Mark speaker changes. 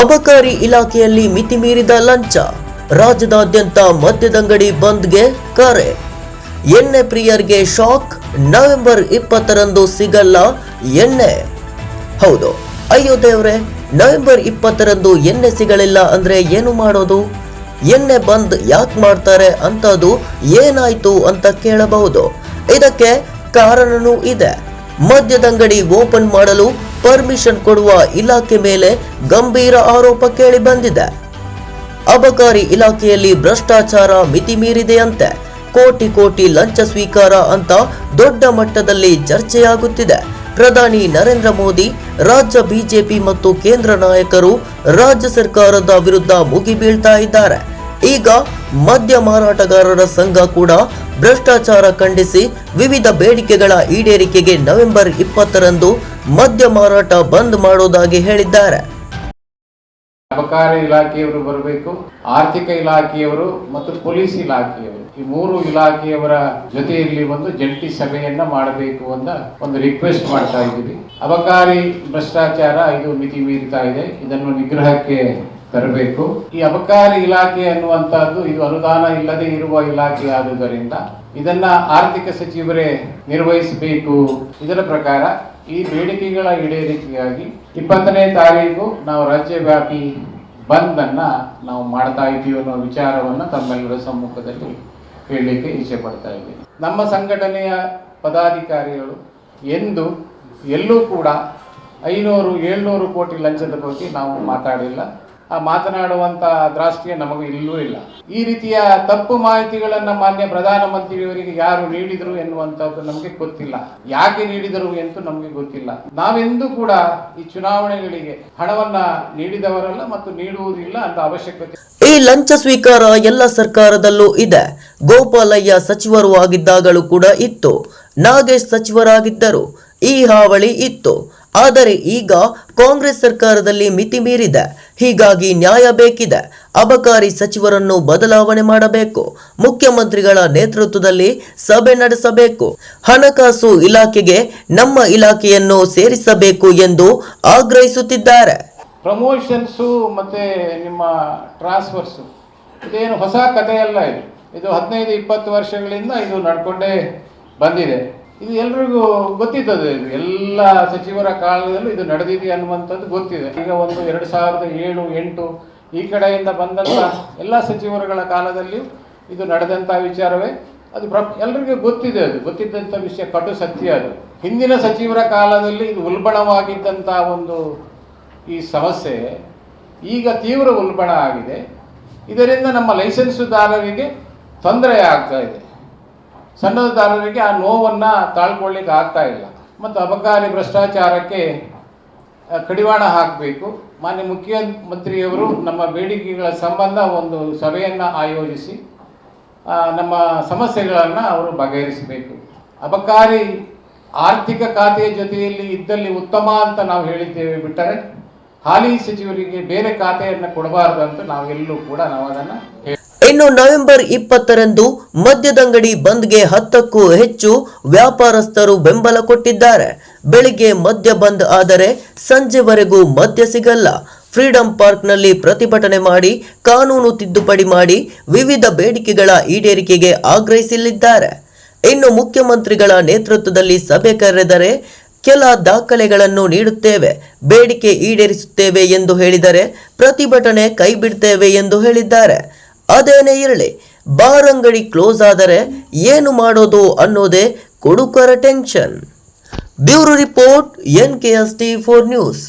Speaker 1: ಅಬಕಾರಿ ಇಲಾಖೆಯಲ್ಲಿ ಮಿತಿಮೀರಿದ ಲಂಚ. ರಾಜ್ಯದಾದ್ಯಂತ ಮದ್ಯದಂಗಡಿ ಬಂದ್ಗೆ ಕರೆ. ಎಣ್ಣೆ ಪ್ರಿಯರ್ಗೆ ಶಾಕ್, ನವೆಂಬರ್ ಇಪ್ಪತ್ತರಂದು ಸಿಗಲ್ಲ ಎಣ್ಣೆ. ಹೌದು, ಅಯ್ಯೋ ದೇವ್ರೆ, ನವೆಂಬರ್ ಇಪ್ಪತ್ತರಂದು ಎಣ್ಣೆ ಸಿಗಲಿಲ್ಲ ಅಂದ್ರೆ ಏನು ಮಾಡೋದು? ಎಣ್ಣೆ ಬಂದ್ ಯಾಕೆ ಮಾಡ್ತಾರೆ ಅಂತದು ಏನಾಯ್ತು ಅಂತ ಕೇಳಬಹುದು. ಇದಕ್ಕೆ ಕಾರಣನೂ ಇದೆ. ಮದ್ಯದಂಗಡಿ ಓಪನ್ ಮಾಡಲು ಪರ್ಮಿಷನ್ ಕೊಡುವ ಇಲಾಖೆ ಮೇಲೆ ಗಂಭೀರ ಆರೋಪ ಕೇಳಿ ಬಂದಿದೆ. ಅಬಕಾರಿ ಇಲಾಖೆಯಲ್ಲಿ ಭ್ರಷ್ಟಾಚಾರ ಮಿತಿ ಮೀರಿದೆಯಂತೆ ಕೋಟಿ ಕೋಟಿ ಲಂಚ ಸ್ವೀಕಾರ ಅಂತ ದೊಡ್ಡ ಮಟ್ಟದಲ್ಲಿ ಚರ್ಚೆಯಾಗುತ್ತಿದೆ. ಪ್ರಧಾನಿ ನರೇಂದ್ರ ಮೋದಿ, ರಾಜ್ಯ ಬಿಜೆಪಿ ಮತ್ತು ಕೇಂದ್ರ ನಾಯಕರು ರಾಜ್ಯ ಸರ್ಕಾರದ ವಿರುದ್ಧ ಮುಗಿಬೀಳ್ತಾ ಇದ್ದಾರೆ. ಈಗ ಮದ್ಯ ಮಾರಾಟಗಾರರ ಸಂಘ ಕೂಡ ಭ್ರಷ್ಟಾಚಾರ ಖಂಡಿಸಿ ವಿವಿಧ ಬೇಡಿಕೆಗಳ ಈಡೇರಿಕೆಗೆ ನವೆಂಬರ್ ಇಪ್ಪತ್ತರಂದು ಮದ್ಯ ಮಾರಾಟ ಬಂದ್ ಮಾಡೋದಾಗಿ ಹೇಳಿದ್ದಾರೆ.
Speaker 2: ಅಬಕಾರಿ ಇಲಾಖೆಯವರು ಬರಬೇಕು, ಆರ್ಥಿಕ ಇಲಾಖೆಯವರು ಮತ್ತು ಪೊಲೀಸ್ ಇಲಾಖೆಯವರು. ಈ ಮೂರು ಇಲಾಖೆಯವರ ಜೊತೆಯಲ್ಲಿ ಒಂದು ಜಂಟಿ ಸಭೆಯನ್ನ ಮಾಡಬೇಕು ಅಂತ ಒಂದು ರಿಕ್ವೆಸ್ಟ್ ಮಾಡ್ತಾ ಇದ್ದೀವಿ. ಅಬಕಾರಿ ಭ್ರಷ್ಟಾಚಾರ ಇದು ಮಿತಿ ಮೀರಿತಾ ಇದೆ. ಇದನ್ನು ನಿಗ್ರಹಕ್ಕೆ ತರಬೇಕು. ಈ ಅಬಕಾರಿ ಇಲಾಖೆ ಅನ್ನುವಂತಹದ್ದು ಇದು ಅನುದಾನ ಇಲ್ಲದೆ ಇರುವ ಇಲಾಖೆ ಆದುದರಿಂದ ಇದನ್ನ ಆರ್ಥಿಕ ಸಚಿವರೇ ನಿರ್ವಹಿಸಬೇಕು. ಇದರ ಪ್ರಕಾರ ಈ ಬೇಡಿಕೆಗಳ ಈಡೇರಿಕೆಗಾಗಿ ಇಪ್ಪತ್ತನೇ ತಾರೀಕು ನಾವು ರಾಜ್ಯವ್ಯಾಪಿ ಬಂದ್ ಅನ್ನ ನಾವು ಮಾಡ್ತಾ ಇದ್ದೀವಿ ಅನ್ನೋ ವಿಚಾರವನ್ನ ತಮ್ಮೆಲ್ಲರ ಸಮ್ಮುಖದಲ್ಲಿ ಹೇಳಲಿಕ್ಕೆ ಇಚ್ಛೆ ಪಡ್ತಾ ಇದ್ದೀನಿ. ನಮ್ಮ ಸಂಘಟನೆಯ ಪದಾಧಿಕಾರಿಗಳು ಎಂದು ಎಲ್ಲೂ ಕೂಡ ಐನೂರು, ಏಳ್ನೂರು ಕೋಟಿ ಲಂಚದ ಬಗ್ಗೆ ನಾವು ಮಾತಾಡಿಲ್ಲ. ಆ ಮಾತನಾಡುವಂತ ದ್ರಾಷ್ಟ್ರೀಯ ನಮಗೆ ಇಲ್ಲೂ ಇಲ್ಲ. ಈ ರೀತಿಯ ತಪ್ಪು ಮಾಹಿತಿಗಳನ್ನ ಮಾನ್ಯ ಪ್ರಧಾನಮಂತ್ರಿಯವರಿಗೆ ಯಾರು ನೀಡಿದರು ಎನ್ನುವಂತದ್ದು ನಮಗೆ ಗೊತ್ತಿಲ್ಲ. ಯಾಕೆ ನೀಡಿದರು ಎಂದು ನಮಗೆ ಗೊತ್ತಿಲ್ಲ. ನಾವೆಂದೂ ಕೂಡ ಈ ಚುನಾವಣೆಗಳಿಗೆ ಹಣವನ್ನ ನೀಡಿದವರಲ್ಲ ಮತ್ತು ನೀಡುವುದಿಲ್ಲ ಅಂತ ಅವಶ್ಯಕತೆ.
Speaker 1: ಈ ಲಂಚ ಸ್ವೀಕಾರ ಎಲ್ಲ ಸರ್ಕಾರದಲ್ಲೂ ಇದೆ. ಗೋಪಾಲಯ್ಯ ಸಚಿವರು ಆಗಿದ್ದಾಗಲೂ ಕೂಡ ಇತ್ತು. ನಾಗೇಶ್ ಸಚಿವರಾಗಿದ್ದರು. ಈ ಹಾವಳಿ ಇತ್ತು. ಆದರೆ ಈಗ ಕಾಂಗ್ರೆಸ್ ಸರ್ಕಾರದಲ್ಲಿ ಮಿತಿ ಮೀರಿದೆ. ಹೀಗಾಗಿ ನ್ಯಾಯ ಬೇಕಿದೆ. ಅಬಕಾರಿ ಸಚಿವರನ್ನು ಬದಲಾವಣೆ ಮಾಡಬೇಕು. ಮುಖ್ಯಮಂತ್ರಿಗಳ ನೇತೃತ್ವದಲ್ಲಿ ಸಭೆ ನಡೆಸಬೇಕು. ಹಣಕಾಸು ಇಲಾಖೆಗೆ ನಮ್ಮ ಇಲಾಖೆಯನ್ನು ಸೇರಿಸಬೇಕು ಎಂದು ಆಗ್ರಹಿಸುತ್ತಿದ್ದಾರೆ.
Speaker 2: ಪ್ರಮೋಷನ್ಸು ಮತ್ತೆ ನಿಮ್ಮ ಟ್ರಾನ್ಸ್ಫರ್ಸು, ಇದೇನು ಹೊಸ ಕಥೆಯಲ್ಲ ಇದು. ಇದು ಹದಿನೈದು, ಇಪ್ಪತ್ತು ವರ್ಷಗಳಿಂದ ಇದು ನಡ್ಕೊಂಡೇ ಬಂದಿದೆ. ಇದು ಎಲ್ರಿಗೂ ಗೊತ್ತಿದ್ದದೆ ಇದು. ಎಲ್ಲ ಸಚಿವರ ಕಾಲದಲ್ಲೂ ಇದು ನಡೆದಿದೆ ಅನ್ನುವಂಥದ್ದು ಗೊತ್ತಿದೆ. ಈಗ ಒಂದು ಎರಡು ಸಾವಿರದ ಏಳು, ಎಂಟು ಈ ಕಡೆಯಿಂದ ಬಂದಂಥ ಎಲ್ಲ ಸಚಿವರುಗಳ ಕಾಲದಲ್ಲಿಯೂ ಇದು ನಡೆದಂಥ ವಿಚಾರವೇ. ಅದು ಪ್ರ, ಎಲ್ರಿಗೂ ಗೊತ್ತಿದೆ ಅದು. ಗೊತ್ತಿದ್ದಂಥ ವಿಷಯ, ಕಟು ಸತ್ಯ ಅದು. ಹಿಂದಿನ ಸಚಿವರ ಕಾಲದಲ್ಲಿ ಇದು ಉಲ್ಬಣವಾಗಿದ್ದಂಥ ಒಂದು ಈ ಸಮಸ್ಯೆ ಈಗ ತೀವ್ರ ಉಲ್ಬಣ ಆಗಿದೆ. ಇದರಿಂದ ನಮ್ಮ ಲೈಸೆನ್ಸುದಾರರಿಗೆ ತೊಂದರೆ ಆಗ್ತಾ ಇದೆ. ಸಣ್ಣದಾರರಿಗೆ ಆ ನೋವನ್ನು ತಾಳ್ಕೊಳ್ಳಿಕ್ಕೆ ಆಗ್ತಾ ಇಲ್ಲ. ಮತ್ತು ಅಬಕಾರಿ ಭ್ರಷ್ಟಾಚಾರಕ್ಕೆ ಕಡಿವಾಣ ಹಾಕಬೇಕು. ಮಾನ್ಯ ಮುಖ್ಯಮಂತ್ರಿಯವರು ನಮ್ಮ ಬೇಡಿಕೆಗಳ ಸಂಬಂಧ ಒಂದು ಸಭೆಯನ್ನು ಆಯೋಜಿಸಿ ನಮ್ಮ ಸಮಸ್ಯೆಗಳನ್ನು ಅವರು ಬಗೆಹರಿಸಬೇಕು. ಅಬಕಾರಿ ಆರ್ಥಿಕ ಖಾತೆಯ ಜೊತೆಯಲ್ಲಿ ಇದ್ದಲ್ಲಿ ಉತ್ತಮ ಅಂತ ನಾವು ಹೇಳಿದ್ದೇವೆ ಬಿಟ್ಟರೆ, ಹಾಲಿ ಸಚಿವರಿಗೆ ಬೇರೆ ಖಾತೆಯನ್ನು ಕೊಡಬಾರದು ಅಂತ ನಾವೆಲ್ಲೂ ಕೂಡ ನಾವು ಅದನ್ನು ಹೇಳಿ
Speaker 1: ಇನ್ನು ನವೆಂಬರ್ ಇಪ್ಪತ್ತರಂದು ಮದ್ಯದಂಗಡಿ ಬಂದ್ಗೆ ಹತ್ತಕ್ಕೂ ಹೆಚ್ಚು ವ್ಯಾಪಾರಸ್ಥರು ಬೆಂಬಲ ಕೊಟ್ಟಿದ್ದಾರೆ. ಬೆಳಿಗ್ಗೆ ಮದ್ಯ ಬಂದ್ ಆದರೆ ಸಂಜೆವರೆಗೂ ಮದ್ಯ ಸಿಗಲ್ಲ. ಫ್ರೀಡಂ ಪಾರ್ಕ್ನಲ್ಲಿ ಪ್ರತಿಭಟನೆ ಮಾಡಿ, ಕಾನೂನು ತಿದ್ದುಪಡಿ ಮಾಡಿ ವಿವಿಧ ಬೇಡಿಕೆಗಳ ಈಡೇರಿಕೆಗೆ ಆಗ್ರಹಿಸಲಿದ್ದಾರೆ. ಇನ್ನು ಮುಖ್ಯಮಂತ್ರಿಗಳ ನೇತೃತ್ವದಲ್ಲಿ ಸಭೆ ಕರೆದರೆ ಕೆಲ ದಾಖಲೆಗಳನ್ನು ನೀಡುತ್ತೇವೆ, ಬೇಡಿಕೆ ಈಡೇರಿಸುತ್ತೇವೆ ಎಂದು ಹೇಳಿದರೆ ಪ್ರತಿಭಟನೆ ಕೈಬಿಡ್ತೇವೆ ಎಂದು ಹೇಳಿದ್ದಾರೆ. ಅದೇನೇ ಇರಲಿ ಬಾರ್ ಅಂಗಡಿ ಕ್ಲೋಸ್ ಆದರೆ ಏನು ಮಾಡೋದು ಅನ್ನೋದೇ ಕುಡುಕರ tension bureau report, N K S T four news.